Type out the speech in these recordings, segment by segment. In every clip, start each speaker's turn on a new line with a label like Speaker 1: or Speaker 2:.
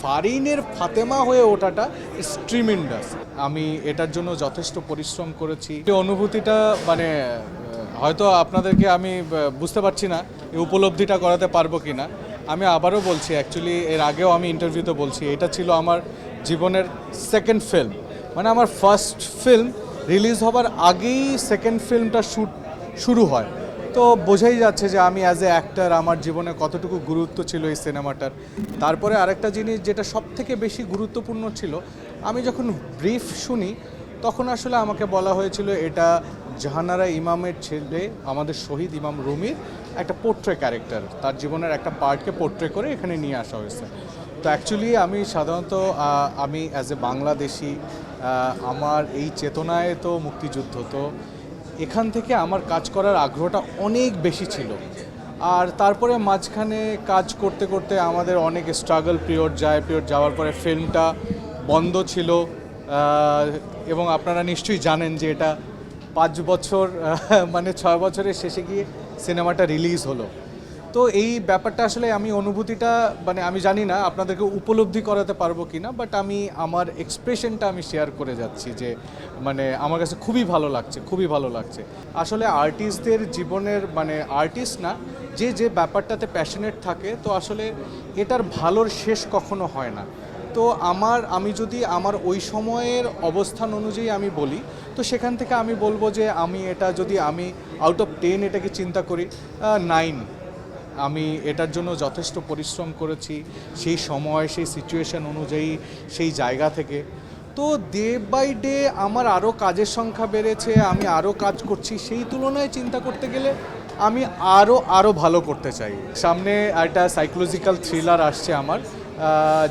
Speaker 1: ফারিনের ফাতেমা হয়ে ওঠাটা স্ট্রিমিন্ডাস আমি এটার জন্য যথেষ্ট পরিশ্রম করেছি। এই অনুভূতিটা মানে হয়তো আপনাদেরকে আমি বুঝতে পারছি না এই উপলব্ধিটা করাতে পারব কি না আমি আবারও বলছি অ্যাকচুয়ালি এর আগেও আমি ইন্টারভিউতে বলছি, এটা ছিল আমার জীবনের সেকেন্ড ফিল্ম মানে আমার ফার্স্ট ফিল্ম রিলিজ হবার আগেই সেকেন্ড ফিল্মটা শ্যুট শুরু হয়। তো বোঝাই যাচ্ছে যে আমি অ্যাজ এ অ্যাক্টার আমার জীবনে কতটুকু গুরুত্ব ছিল এই সিনেমাটার। তারপরে আরেকটা জিনিস যেটা সব থেকে বেশি গুরুত্বপূর্ণ ছিল, আমি যখন ব্রিফ শুনি, তখন আসলে আমাকে বলা হয়েছিল এটা জাহানারা ইমামের ছেলে, আমাদের শহীদ ইমাম রুমির একটা পোর্ট্রে ক্যারেক্টার তার জীবনের একটা পার্টকে পোর্ট্রে করে এখানে নিয়ে আসা হয়েছে। তো অ্যাকচুয়ালি আমি সাধারণত আমি অ্যাজ এ বাংলাদেশি আমার এই চেতনায় তো মুক্তিযুদ্ধ, তো এখান থেকে আমার কাজ করার আগ্রহটা অনেক বেশি ছিল। আর তারপরে মাঝখানে কাজ করতে করতে আমাদের অনেক স্ট্রাগল পিরিয়ড যায় পিরিয়ড যাওয়ার পরে ফিল্মটা বন্ধ ছিল। এবং আপনারা নিশ্চয়ই জানেন যে এটা পাঁচ বছর মানে ছয় বছরের শেষে গিয়ে সিনেমাটা রিলিজ হলো। তো এই ব্যাপারটা আসলে আমি অনুভূতিটা মানে আমি জানি না আপনাদেরকে উপলব্ধি করাতে পারব কি না বাট আমি আমার এক্সপ্রেশনটা আমি শেয়ার করে যাচ্ছি যে মানে আমার কাছে খুবই ভালো লাগছে, খুবই ভালো লাগছে। আসলে আর্টিস্টদের জীবনের মানে আর্টিস্ট না, যে যে ব্যাপারটাতে প্যাশনেট থাকে, তো আসলে এটার ভালোর শেষ কখনো হয় না। তো আমার, আমি যদি আমার ওই সময়ের অবস্থান অনুযায়ী আমি বলি, তো সেখান থেকে আমি বলব যে, আমি এটা যদি আমি আউট অফ টেন এটাকে চিন্তা করি নাইন আমি এটার জন্য যথেষ্ট পরিশ্রম করেছি, সেই সময়, সেই সিচুয়েশন অনুযায়ী, সেই জায়গা থেকে। তো ডে বাই ডে আমার আরও কাজের সংখ্যা বেড়েছে, আমি আরও কাজ করছি, সেই তুলনায় চিন্তা করতে গেলে আমি আরও আরও ভালো করতে চাই। সামনে একটা সাইকোলজিক্যাল থ্রিলার আসছে আমার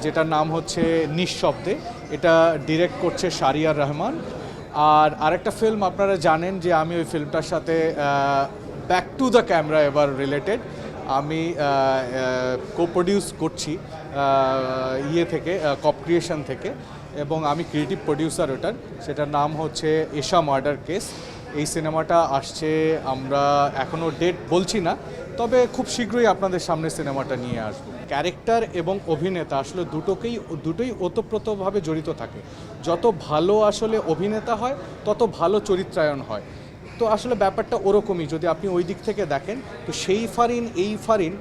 Speaker 1: যেটার নাম হচ্ছে নিঃশব্দে। এটা ডিরেক্ট করছে শারিয়ার রহমান। আর আরেকটা ফিল্ম আপনারা জানেন যে আমি ওই ফিল্মটার সাথে ব্যাক টু দ্য ক্যামেরা এবার রিলেটেড আমি কো প্রডিউস করছি ইয়ে থেকে কপ ক্রিয়েশন থেকে, এবং আমি ক্রিয়েটিভ প্রডিউসার ওটার। সেটার নাম হচ্ছে এশা মার্ডার কেস এই সিনেমাটা আসছে আমরা এখনও ডেট বলছি না, তবে খুব শীঘ্রই আপনাদের সামনে সিনেমাটা নিয়ে আসব। ক্যারেক্টার এবং অভিনেতা আসলে দুটোকেই, দুটোই ওতপ্রোতভাবে জড়িত থাকে। যত ভালো আসলে অভিনেতা হয়, তত ভালো চরিত্রায়ন হয়। তো আসলে ব্যাপারটা ওরকমই, যদি আপনি ওই দিক থেকে দেখেন, তো সেই ফারিন, এই ফারিন,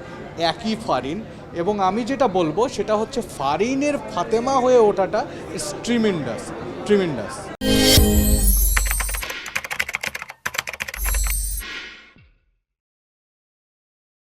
Speaker 1: একই ফারিন। এবং আমি যেটা বলব, সেটা হচ্ছে ফারিনের ফাতেমা হয়ে ওঠাটা স্ট্রিমিন্ডাস ট্রিমিন্ডাস